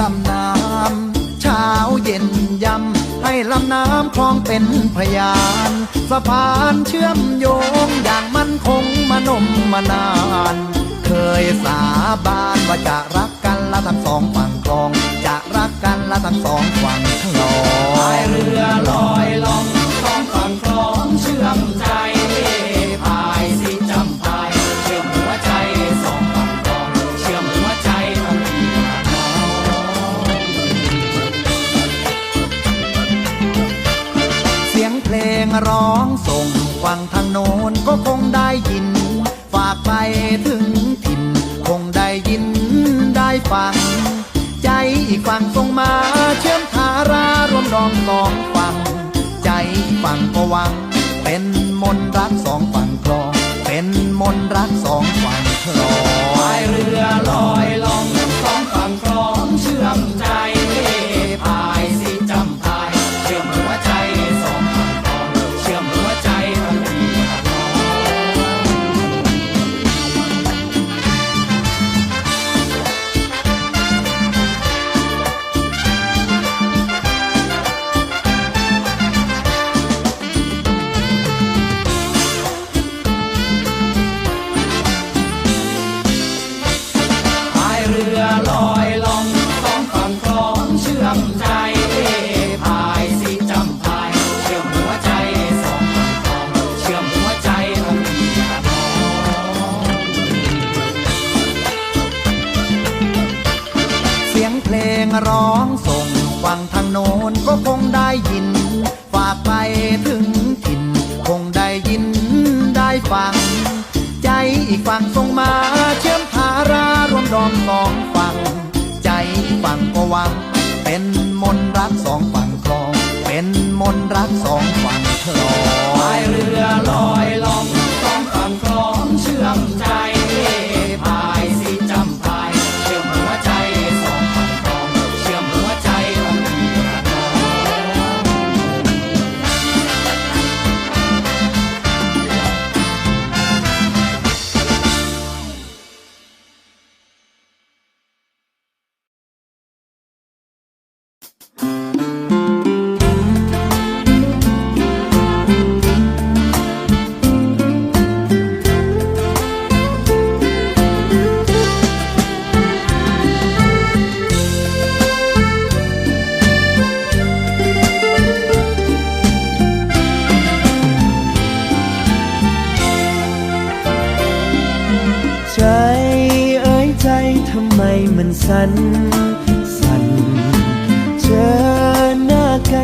ลำน้ำเช้าเย็นยำให้ลำน้ำคลองเป็นพยาน สะพานเชื่อมโยงอย่างมั่นคงมานมมานาน เคยสาบานว่าจะรักกันละทั้งสองฝั่งคลอง จะรักกันละทั้งสองฝั่งคลองพายเรือลอยล่อง วัง ร้องส่งฟังทางโน้นก็คงได้ยิน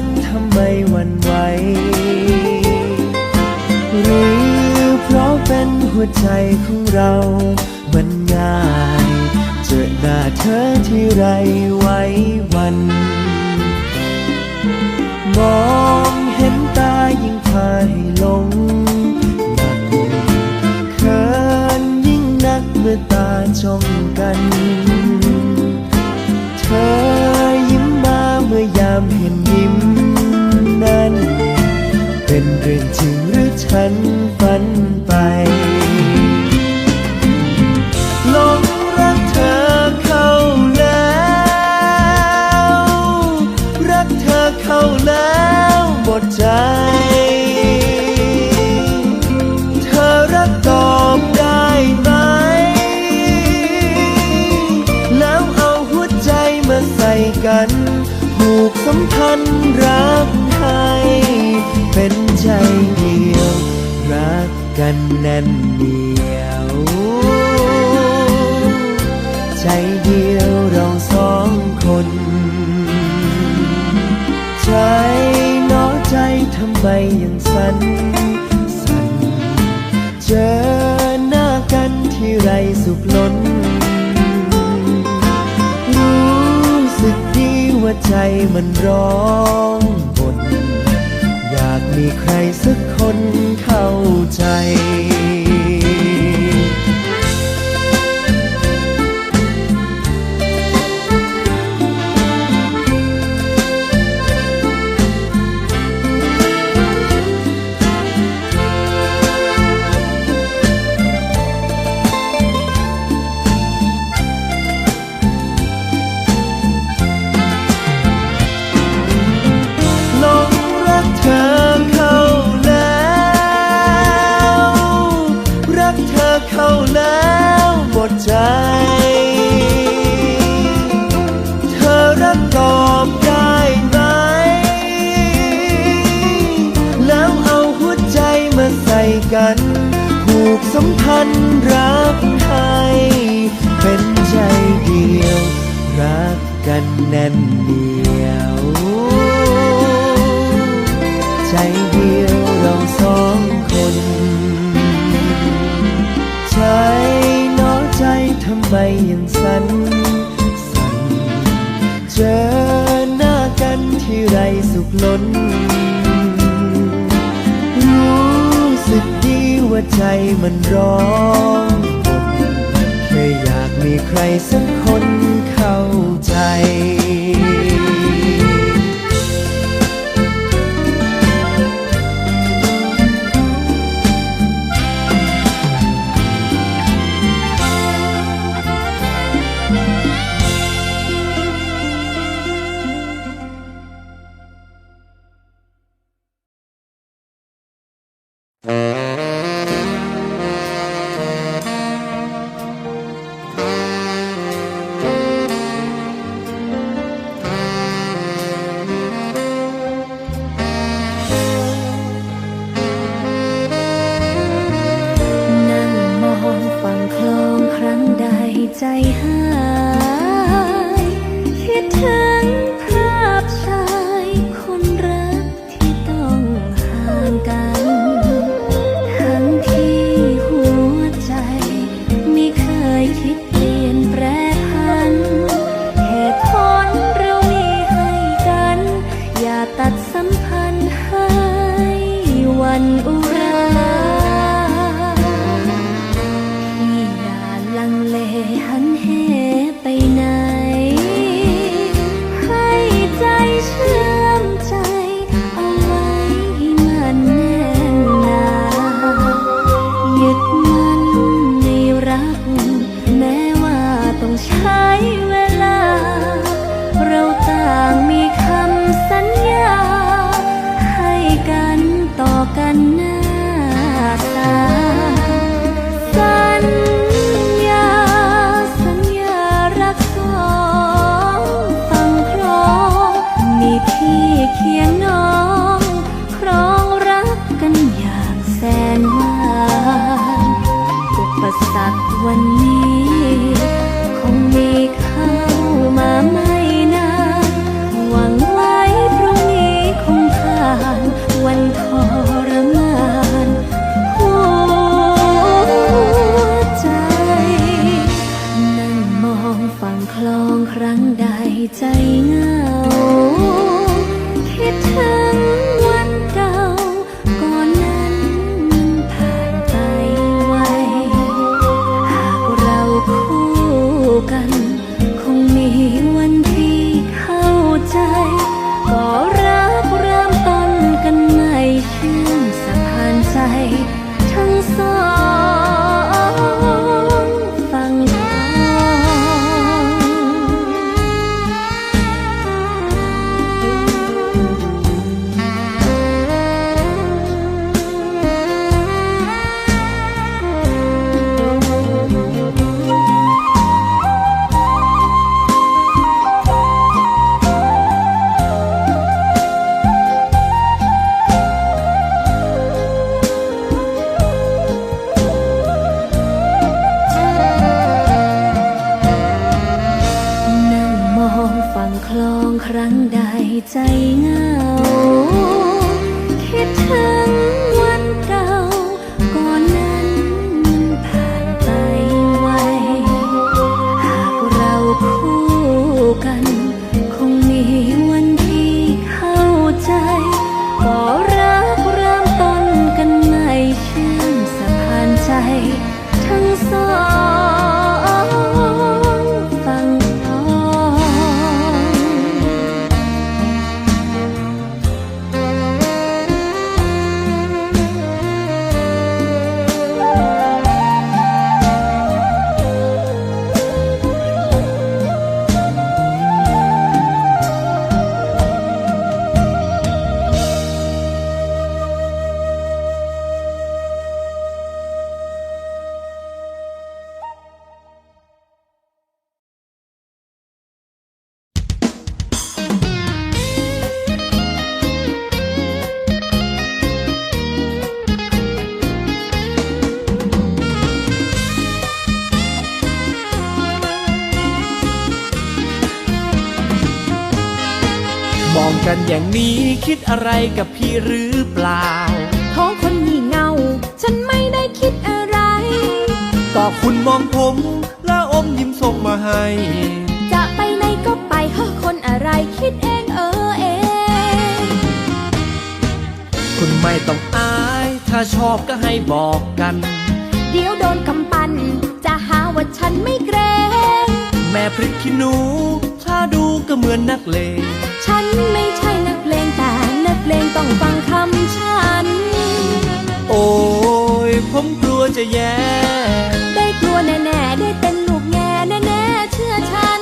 น้นทำไมวันไหวหรือเพราะเป็นหัวใจของเรา มันง่าย เจอหน้าเธอที่ไรไว้วัน มองเห็นตายิ่งพาให้หลงหนักเขินยิ่งนักเมื่อตาจ้องกัน ผูกสัมพันธ์รักให้เป็นใจเดียว รักกันแน่นเหนียว ใจเดียวเราสองคน ใจเน้อใจทำไมยังสั่นสั่นเจอหน้ากันที่ไรสุขล้น ใจมันร้องบนอยากมีใครสักคนเข้าใจ สัมพันธ์รักให้เป็นใจเดียว รักกันแน่นเดียว ใจเดียวเราสองคน ใจน้อใจทำไมยังสั่นสั่นเจอหน้ากันที่ไรสุขล้น ว่าใจมันร้องแค่อยากมีใครสักคนเข้าใจ ใช้เว ฝั่งคลองครั้งใดใจเหงา คิดถึงวันเก่า ก่อนนั้นมันผ่านไปไว หากเราคู่กัน คงมีวันที่เข้าใจ ก็รักเริ่มต้นกันใหม่เชื่อมสะพานใจ ทั้งสอง อย่างนี้คิดอะไรกับพี่หรือเปล่าท้องคนงี่เงา ฉันไม่ได้คิดอะไร ก็คุณมองผม แล้วอมยิ้มส่งมาให้ จะไปไหนก็ไปเฮ้อคนอะไรคิดเองเออเอง คุณไม่ต้องอาย ถ้าชอบก็ให้บอกกัน เดี๋ยวโดนกำปั้นจะหาว่าฉันไม่เกรง แม่พริกขี้หนู ถ้าดูก็เหมือนนักเลงฉันไม่ใช่นักเลง แต่นักเลงต้องฟังคำฉัน โอ้ยผมกลัวจะแย่ได้กลัวแน่ๆได้เป็นลูกแง่แน่ๆเชื่อฉัน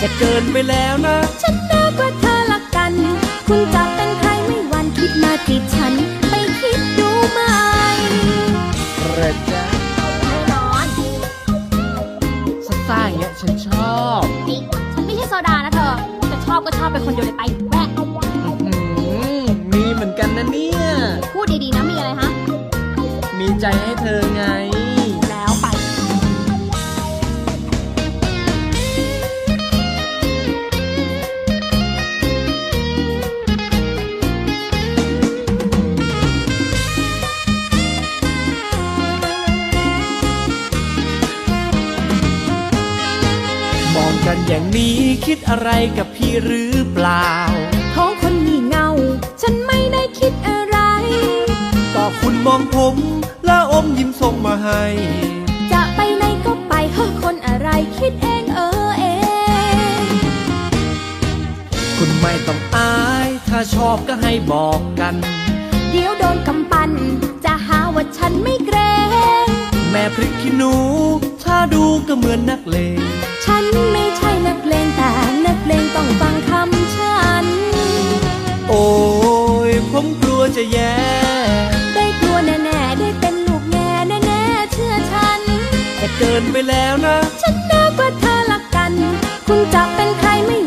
จะเกินไปแล้วนะ ฉันน่ากว่าเธอละกัน คุณจะเป็นใครไม่หวันคิดมาจีบฉัน ไปคิดดูไหมเรจ้าแน่นอนซ่าๆอย่างเงี้ยฉันชอบนี่ฉันไม่ใช่โซดานะเธอ จะชอบก็ชอบไปคนเดียวเลยไป ใจให้เธอไง แล้วไป มองกันอย่างนี้คิดอะไรกับพี่หรือเปล่าท้องคนงี่เงา ฉันไม่ได้คิดอะไร ก็คุณมองผมแล้วอ มยิ้มส่งมาให้ จะไปไหนก็ไปเฮ้อคนอะไรคิดเองเออเอง คุณไม่ต้องอาย ถ้าชอบก็ให้บอกกัน เดี๋ยวโดนกำปั้นจะหาว่าฉันไม่เกรง แม่พริกขี้หนู ถ้าดูก็เหมือนนักเลง ฉันไม่ใช่นักเลงแต่นักเลงต้องฟังคำฉัน โอ้ยผมกลัวจะแย่ ได้กลัวแน่ๆได้ เดินไปแล้วนะ ฉันเดาว่าเธอละกัน คุณจะเป็นใครไม่